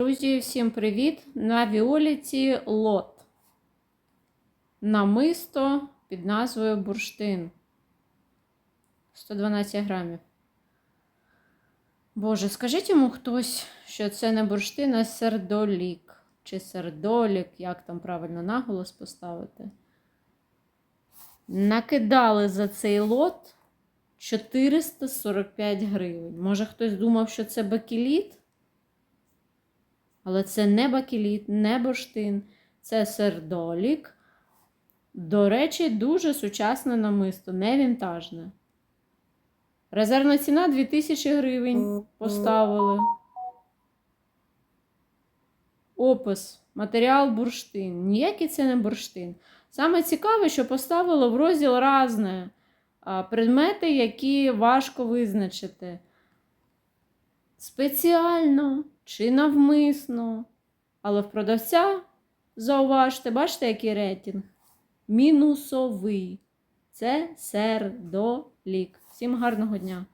Друзі, всім привіт! На Віоліті лот. Намисто під назвою бурштин. 112 грамів. Боже, скажіть йому хтось, що це не бурштин, а сердолік. Чи сердолік, як там правильно наголос поставити. Накидали за цей лот 445 гривень. Може, хтось думав, що це бакеліт? Але це не бакеліт, не бурштин, це сердолік. До речі, дуже сучасне намисто, не вінтажне. Резервна ціна 2000 гривень поставили. Опис. Матеріал бурштин. Ніякий це не бурштин. Саме цікаве, що поставили в розділ разне предмети, які важко визначити. Спеціально чи навмисно. Але в продавця, зауважте, бачите, який рейтинг? Мінусовий. Це сердолік. Всім гарного дня!